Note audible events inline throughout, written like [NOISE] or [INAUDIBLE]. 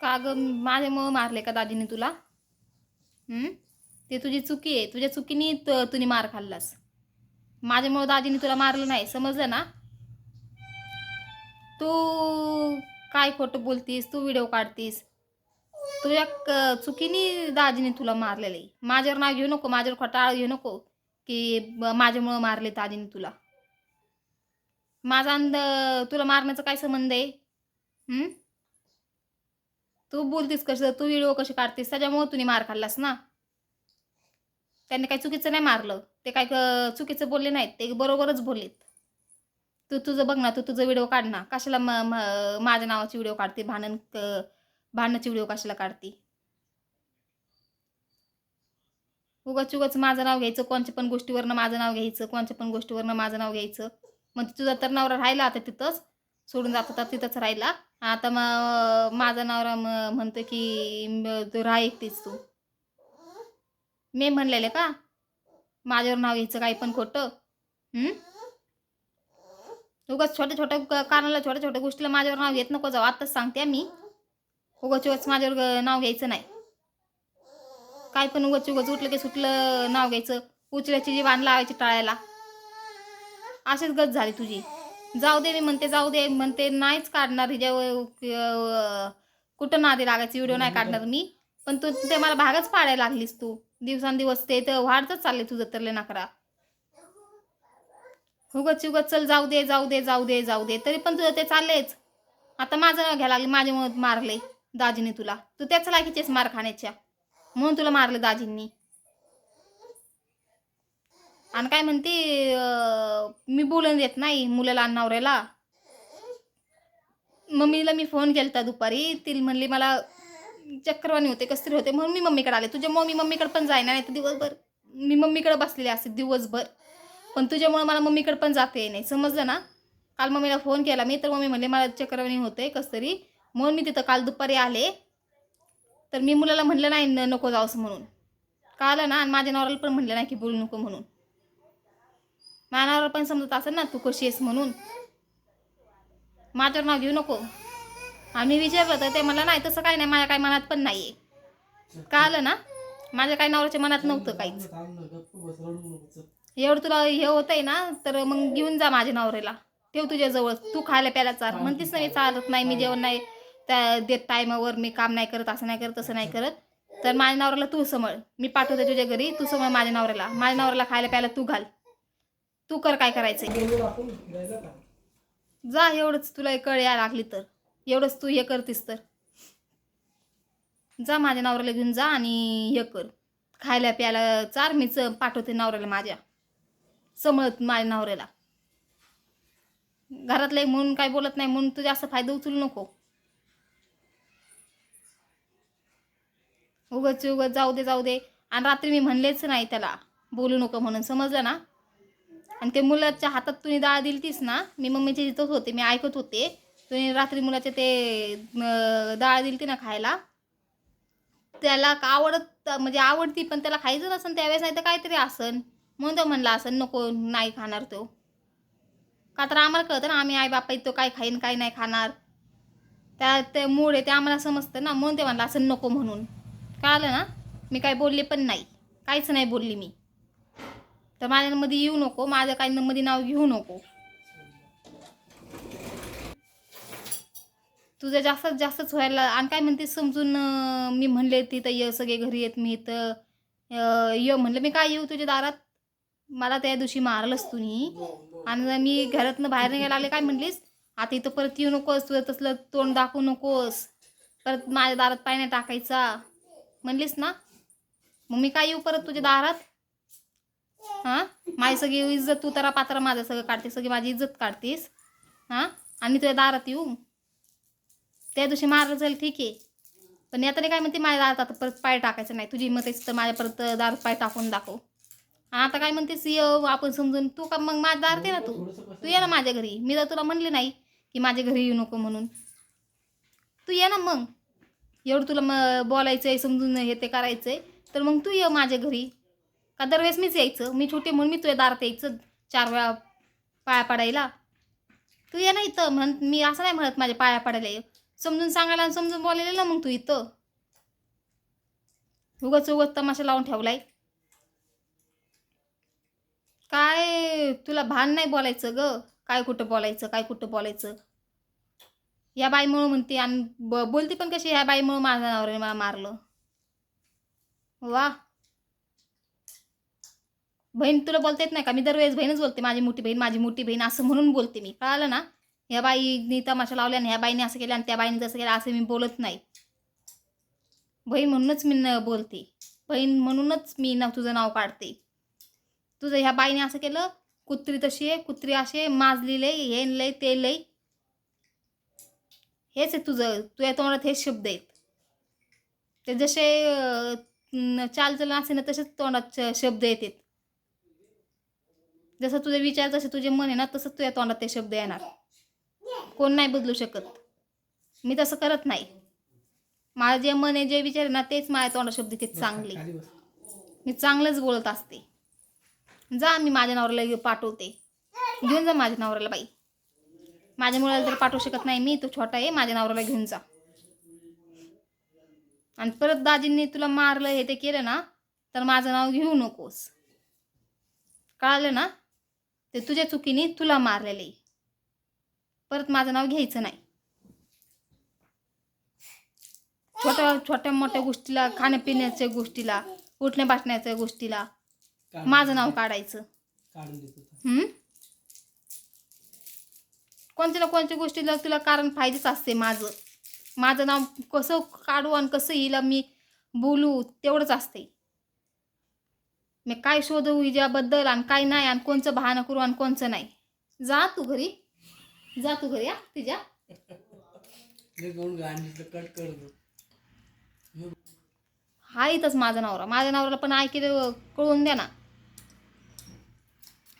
का ग? माझ्यामुळं मारले का दाजीने तुला? ते तुझी चुकी आहे. तुझ्या चुकीने तुने मार खाल्लास. माझ्यामुळं दाजीने तुला मारलं नाही. समजलं ना? तू काय खोटं बोलतीस? तू व्हिडिओ काढतीस. तुझ्या क- चुकीने दाजीने तुला मारलेलं. आहे माझ्यावर नाव घेऊ नको. माझ्यावर खोटाळ घेऊ नको की माझ्यामुळं मारले दाजीने तुला. माझा अंद तुला मारण्याचा काय संबंध आहे? तू बोलतीस कसं? तू व्हिडिओ कसे काढतेस? त्याच्यामुळे तुम्ही मार खाल्लास ना? त्यांनी काही चुकीचं नाही मारलं. ते काय चुकीचं बोलले नाहीत. ते बरोबरच बोललेत. तू तुझं बघ ना तू तुझं व्हिडिओ काढ ना. कशाला म माझ्या नावाची व्हिडिओ काढते? भांडण क- भांडणाची व्हिडिओ कशाला काढते? उगाच उगाच माझं नाव घ्यायचं कोणच्या पण गोष्टीवरनं माझं नाव घ्यायचं कोणच्या पण गोष्टीवरनं माझं नाव घ्यायचं. मग तुझा तर नवरा राहिला आता तिथंच सोडून जात होता तिथंच राहिला. आता मग माझा नवरा म- म्हणतो की तू राह एकटीच तू. मी म्हणलेले का? माझ्यावर नाव घ्यायचं काही पण खोटं. उगाच छोट्या छोट्या क- कारणाला छोट्या छोट्या गोष्टीला माझ्यावर नाव घेत नको जाऊ. आत्ताच सांगते मी. उगाच उगाच माझ्यावर नाव घ्यायचं नाही. काय पण उगाच उगाच उठलं की सुटलं नाव घ्यायचं. उचल्याची जी वाण लावायची टाळायला. अशीच गत झाली तुझी. जाऊ दे मी म्हणते जाऊ दे म्हणते नाहीच काढणार हिच्या कुठं नादी लागायची व्हिडिओ नाही काढणार मी. पण तू ते मला भागच पाडायला लागलीस तू. दिवसांदिवस ते तर वाढतच चालले तुझं तरले नाकरा. उगच उगच चल जाऊ दे जाऊ दे जाऊ दे जाऊ दे. तरी पण तुझं ते चाललेच. आता माझं नाव घ्यायला लागले माझे मारले दाजीने तुला. तू त्याच लागीचेस मार खाण्याच्या म्हणून तुला मारलं दाजींनी. आणि काय म्हणते मी बोलून देत नाही मुलाला नवऱ्याला. मम्मीला मी फोन केलता दुपारी ती म्हणली मला चक्रवाणी होते कसतरी होते म्हणून मी मम्मीकडे आले. तुझ्या मम्मी मम्मीकडे पण जायना नाही तर दिवसभर मी मम्मीकडे बसलेले असते दिवसभर. पण तुझ्यामुळे मला मम्मीकडे पण जाते नाही. समजलं ना? काल मम्मीला फोन केला. मी तर मम्मी म्हणले मला चक्रवाणी होते कसतरी म्हणून मी तिथं काल दुपारी आले. तर मी मुलाला म्हणलं नाही न- नको जावंस म्हणून. कळालं ना? आणि माझ्या नवऱ्याला पण म्हणलं नाही की बोलू नको म्हणून. माझ्या पण समजत असेल ना तू कशी आहेस म्हणून. माझ्यावर नाव घेऊ नको. आम्ही विचारलं तर ते मला नाही तसं काही नाही माझ्या काही मनात पण नाही आहे कळालं ना? माझ्या काही नवऱ्याच्या मनात नव्हतं काहीच. एवढं तुला हे होतंय ना तर मग घेऊन जा माझ्या नवऱ्याला. ठेव तुझ्या जवळ. तू खायला प्यायला चाल. म्हणतीस ना मी चालत नाही मी जेवण नाही. त्या देत टायमावर मी काम नाही करत असं नाही करत तसं नाही करत. तर माझ्या नवऱ्याला तू समळ. मी पाठवते तुझ्या घरी तू समळ माझ्या नवऱ्याला. माझ्या नवऱ्याला खायला प्यायला तू घाल. तू कर काय करायचंय. जा एवढंच तुला कळ या लागली तर. एवढंच तू हे करतीस तर. जा माझ्या नवऱ्याला घेऊन जा आणि हे कर. खायला प्यायला चार मीच पाठवते नवऱ्याला माझ्या. समळत माझ्या नवऱ्याला. घरातले म्हणून काय बोलत नाही म्हणून तुझा असा फायदा उचलू नको. उगच उगच जाऊ दे जाऊ दे. आणि रात्री मी म्हणलेच नाही त्याला. बोलू नको म्हणून. समजलं ना? आणि ते मुलाच्या हातात तुम्ही डाळ दिलतीस ना मी मम्मीच्या तिथंच होते मी ऐकत होते. तुम्ही रात्री मुलाचे ते डाळ दिली दिलती ना खायला. त्याला का आवडत म्हणजे आवडती पण त्याला खायचं नसन त्यावेळेस नाही तर काहीतरी असन म्हणून तो म्हणला असन नको नाही खाणार तो. का तर आम्हाला कळतं ना आम्ही आई बापा तो काय खाईन काय नाही खाणार. त्या ते मूळ आहे ते आम्हाला समजतं ना म्हणून ते म्हणलं असं नको म्हणून. कळलं ना? मी काय बोलले पण नाही. काहीच नाही बोलली मी. तर माझ्यामध्ये येऊ नको माझ्या काही मध्ये नाव घेऊ नको. तुझं जास्तीत जास्तच व्हायला आणि काय म्हणते समजून मी म्हणले तिथं ये सगळे घरी येत मी इथं य ये म्हणलं मी काय येऊ तुझ्या दारात? मला त्या दिवशी मारलंस तुम्ही. आणि मी घरातनं बाहेर निघायला लागले काय म्हणलीस? आता इथं परत येऊ नकोस तुझं तसलं तोंड दाखवू नकोस. परत माझ्या दारात पाय नाही टाकायचा. म्हणलीस ना? मग मी काय येऊ परत तुझ्या दारात? हां? माझी सगळी इज्जत तू तरा पात्र माझं सगळं काढतेस सगळी माझी इज्जत काढतीस. हां? आणि तुझ्या दारात येऊ. त्या दिवशी मारलं जाईल ठीक आहे. पण आता नाही काय म्हणते माझ्या दारात आता परत पाय टाकायचं नाही. तुझी मत तर माझ्या परत दारात पाय टाकून दाखव. आता काय म्हणतेस ये आपण समजून तू का मग माझ्या दारात ये ना तू? तू ये ना माझ्या घरी. मी तर तुला म्हणले नाही की माझ्या घरी येऊ नको म्हणून. तू ये ना मग. एवढं तुला मग बोलायचं आहे समजून हे ते करायचं आहे तर मग तू ये माझ्या घरी. का दरवेळेस मीच यायचं. मी छोटे म्हणून मी तुझ्या दारात यायचं चार वेळा पाया पडायला. तू ये ना इथं म्हण मी असं नाही म्हणत माझ्या पाया पडायला ये. समजून सांगायला आणि समजून बोलायला ना मग तू इथं. उगाच उगाच तमाशा लावून ठेवलाय. काय तुला भान नाही बोलायचं ग? काय कुठं बोलायचं काय कुठं बोलायचं? या बाईमुळं म्हणते आणि ब बोलते पण कशी ह्या बाईमुळं माझ्या नवऱ्याने मला मारलं. वा. बहीण तुला बोलता येत नाही का? मी दरवेळेस बहीणच बोलते माझी मोठी बहीण माझी मोठी बहीण असं म्हणून बोलते मी. कळालं ना? ह्या बाईनी तमाशा लावल्या आणि ह्या बाईने असं केलं आणि त्या बाईने जसं केलं असं मी बोलत नाही. बहीण म्हणूनच मी न बोलते. बहीण म्हणूनच मी ना तुझं नाव काढते. तुझं ह्या बाईने असं केलं कुत्री तशी आहे कुत्री असे माजली लय हे लय ते लय. हेच आहे तुझं तुझ्या तोंडात हेच शब्द आहेत. ते जसे चालचलन असे ना तसेच तोंडात शब्द येतात. जसं तुझे विचार जसे तुझे मन आहे ना तसंच तुझ्या तोंडात ते शब्द येणार. कोण नाही बदलू शकत. मी तसं करत नाही. माझं जे मन आहे जे विचार आहे ना तेच माझ्या तोंडात शब्द येतात चांगले. मी चांगलंच बोलत असते. जा मी माझ्या नवऱ्याला पाठवते. घेऊन जा माझ्या नवऱ्याला बाई. माझ्या मुलाला तर पाठवू शकत नाही मी तो छोटा आहे माझ्या नवऱ्याला घेऊन जा. आणि परत दाजींनी तुला मारलं हे ते केलं ना तर माझं नाव घेऊ नकोस. कळालं ना? ते तुझ्या चुकीने तुला मारलेले. परत माझं नाव घ्यायचं नाही. छोट्या छोट्या मोठ्या गोष्टीला खाण्यापिण्याच्या गोष्टीला उठण्या बसण्याच्या गोष्टीला माझं नाव काढायचं. हम्म? कोणत्या ना कोणत्या गोष्टीला तुला कारण फायदेच असते माझं. माझं नाव कसं काढू आणि कसं येईल मी बोलू तेवढंच असते. मी काय शोधू हिच्याबद्दल आणि काय नाही आणि कोणचं बहाणं करू आणि कोणचं नाही. जा तू घरी. जा तू घरी या तिच्या. हे इथंच माझा नवरा. माझ्या नवऱ्याला पण ऐकलं कळून द्या ना.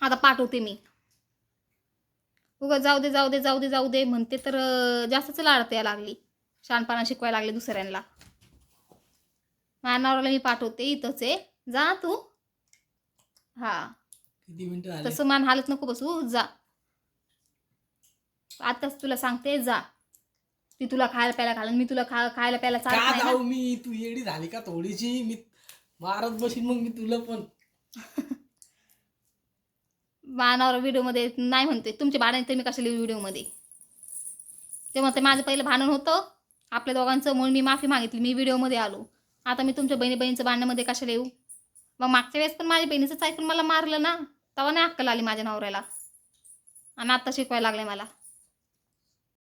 आता पाठवते मी. उगा जाऊ दे जाऊ दे जाऊ दे जाऊ दे म्हणते तर जास्तच लाडत या लागली. शहाणपणा शिकवायला लागले दुसऱ्यांना. माझ्या नवऱ्याला मी पाठवते इथंच आहे. जा तू. हा. किती मिनिटं झाले तसं मान हालत नको बसू जा. आताच तुला सांगते जा. ती तुला खायला प्यायला घालून मी तुला खा खायला प्यायला चालत नाही ना. मी तू येडी झाली का थोडीशी? मी मारत बसीन मग मी तुला पण. [LAUGHS] भानावर व्हिडिओमध्ये नाही म्हणते. तुमचे भांडण मी कशाला व्हिडिओमध्ये? ते म्हणते माझं पहिलं भांडण होतं. आपल्या दोघांचं म्हणून मी माफी मागितली मी व्हिडिओमध्ये आलो. आता मी तुमच्या बहिणी बहिणीचं भांडणामध्ये कशाला येऊ? मग मागच्या वेळेस पण माझ्या बहिणीचंच ऐकून मला मारलं ना तेव्हा नाही अक्कल आली माझ्या नवऱ्याला. आणि आत्ता शिकवायला लागले मला.